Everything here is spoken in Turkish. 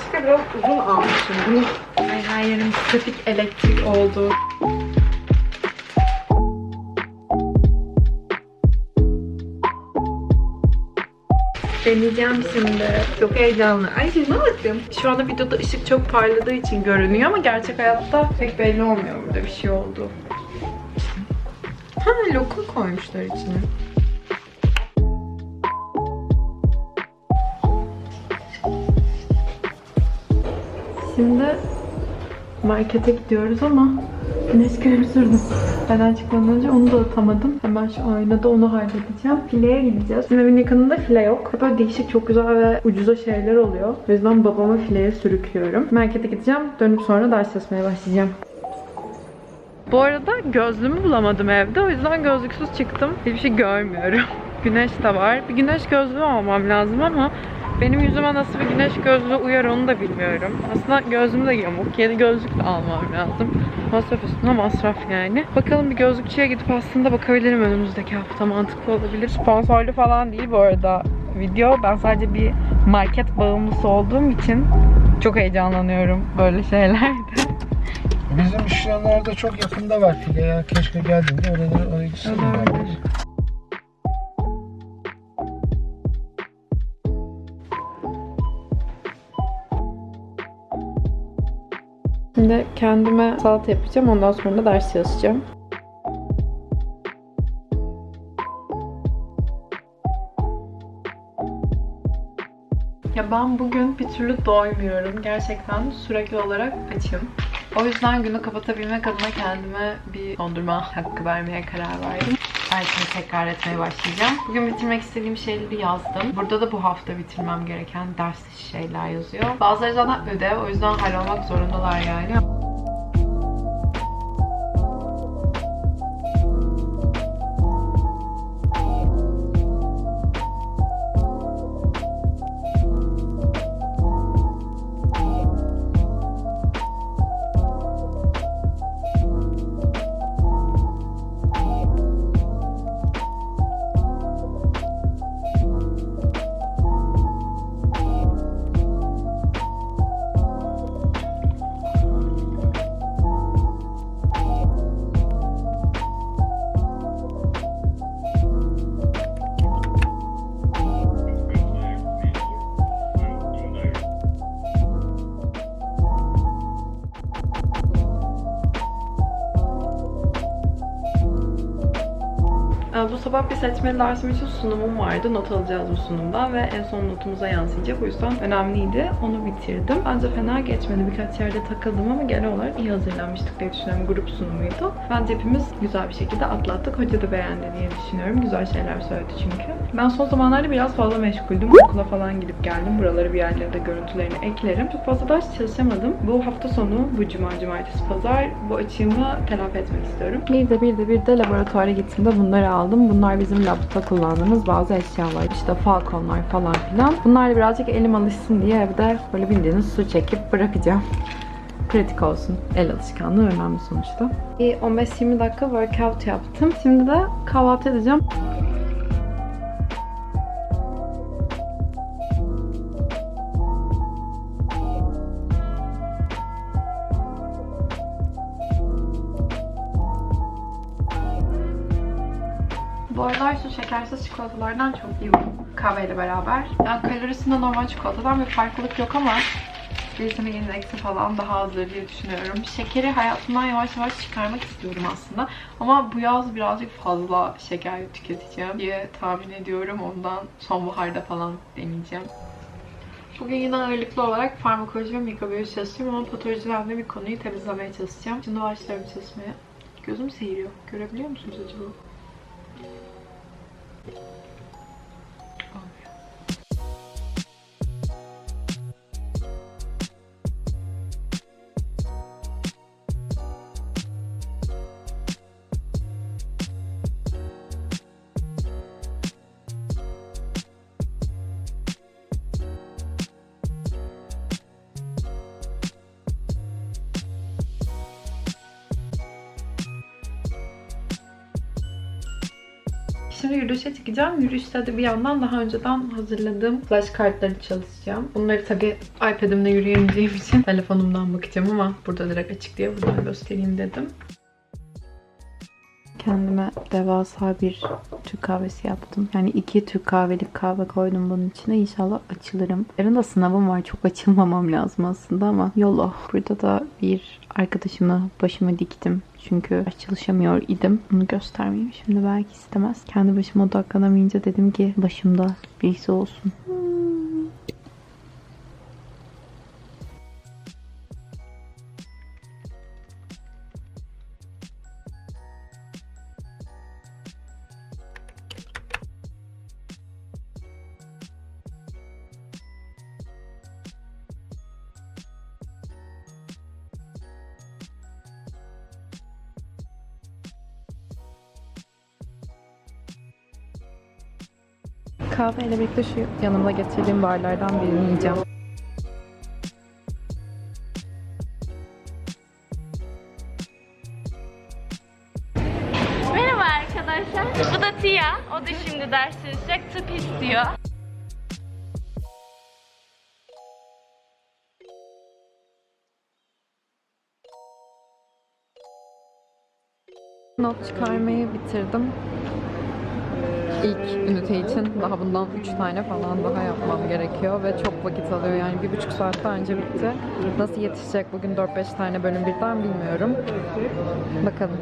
Yanlışlıkla biraz uzun almışım. Ay her yerim trafik elektrik oldu. Deneyeceğim şimdi. Çok heyecanlı. Ay şuna bakın. Şu anda videoda ışık çok parladığı için görünüyor ama gerçek hayatta pek belli olmuyor burada bir şey oldu. Ha lokum koymuşlar içine. Şimdi markete gidiyoruz ama kremi sürdüm. Benden çıkmadan önce onu da atamadım. Hemen şu aynada onu halledeceğim. Fileye gideceğiz. Bizim evin yakınında file yok. Böyle değişik çok güzel ve ucuza şeyler oluyor. O yüzden babamı fileye sürüklüyorum. Markete gideceğim. Dönüp sonra ders çalışmaya başlayacağım. Bu arada gözlüğümü bulamadım evde. O yüzden gözlüksüz çıktım. Hiçbir şey görmüyorum. Güneş de var. Bir güneş gözlüğü almam lazım ama benim yüzüme nasıl bir güneş gözlüğü uyar onu da bilmiyorum. Aslında gözlüğüm de yamuk. Yeni gözlük de almam lazım. Masraf üstüne masraf yani. Bakalım bir gözlükçüye gidip aslında bakabilirim önümüzdeki hafta. Mantıklı olabilir. Sponsorlu falan değil bu arada video. Ben sadece bir market bağımlısı olduğum için çok heyecanlanıyorum böyle şeylerde. Bizim işlemlerde çok yakında var file ya. Keşke geldiğinde oraları oraya gitsin. Olabilir. Şimdi kendime salata yapacağım. Ondan sonra da ders çalışacağım. Ya ben bugün bir türlü doymuyorum. Gerçekten sürekli olarak açım. O yüzden günü kapatabilmek adına kendime bir dondurma hakkı vermeye karar verdim. Dersimi tekrar etmeye başlayacağım. Bugün bitirmek istediğim şeyleri yazdım. Burada da bu hafta bitirmem gereken ders şeyler yazıyor. Bazıları zaten ödev. O yüzden hallolmak zorundalar yani. Bu sabah bir seçmeli dersim için sunumum vardı. Not alacağız bu sunumdan ve en son notumuza yansıyacak. O yüzden önemliydi. Onu bitirdim. Bence fena geçmedi. Birkaç yerde takıldım ama genel olarak iyi hazırlanmıştık diye düşünüyorum. Grup sunumuydu. Bence hepimiz güzel bir şekilde atlattık. Hoca da beğendi diye düşünüyorum. Güzel şeyler söyledi çünkü. Ben son zamanlarda biraz fazla meşguldüm. Okula falan gidip geldim. Buraları bir yerlere de görüntülerini eklerim. Çok fazla ders çalışamadım. Bu hafta sonu, bu cuma, cumartesi, pazar bu açığımı telafi etmek istiyorum. Bir de bir de bir de laboratuvara gittiğimde bunları aldım. Bunlar bizim labda kullandığımız bazı eşyalar. İşte falconlar falan filan. Bunlarla birazcık elim alışsın diye evde böyle bildiğiniz su çekip bırakacağım. Pratik olsun. El alışkanlığı önemli sonuçta. Bir 15-20 dakika workout yaptım. Şimdi de kahvaltı edeceğim. Bu aralar şu şekersiz çikolatalardan çok yiyorum kahveyle beraber. Yani kalorisinde normal çikolatadan bir farklılık yok ama glisemik indeksi falan daha azdır diye düşünüyorum. Şekeri hayatımdan yavaş yavaş çıkarmak istiyorum aslında. Ama bu yaz birazcık fazla şeker tüketeceğim diye tahmin ediyorum. Ondan sonbaharda falan deneyeceğim. Bugün yine ağırlıklı olarak farmakoloji ve mikrobiyoloji çalışacağım ama patolojiden de bir konuyu temizlemeye çalışacağım. Şimdi başlıyorum çalışmaya. Gözüm seyiriyor. Görebiliyor musunuz acaba? Thank you. Şimdi yürüyüşe çıkacağım. Yürüyüşte de bir yandan daha önceden hazırladığım flash kartları çalışacağım. Bunları tabii iPad'imle yürüyemeyeceğim için telefonumdan bakacağım ama burada direkt açık diye buradan göstereyim dedim. Kendime devasa bir Türk kahvesi yaptım. Yani iki Türk kahvelik kahve koydum bunun içine. İnşallah açılırım. Yarın da sınavım var. Çok açılmamam lazım aslında ama yolo. Burada da bir arkadaşımı başıma diktim. Çünkü çalışamıyor idim. Onu göstermeyeyim şimdi belki istemez. Kendi başıma odaklanamayınca dedim ki başımda birisi olsun. Kahveyle birlikte şu yanımda getirdiğim barlardan birini yiyeceğim. Merhaba arkadaşlar. Bu da Tia. O da şimdi ders çalışacak. Tıp istiyor. Not çıkarmayı bitirdim. İlk ünite için daha bundan 3 tane falan daha yapmam gerekiyor ve çok vakit alıyor yani bir buçuk saat önce bitti. Nasıl yetişecek bugün 4-5 tane bölüm birden bilmiyorum. Bakalım.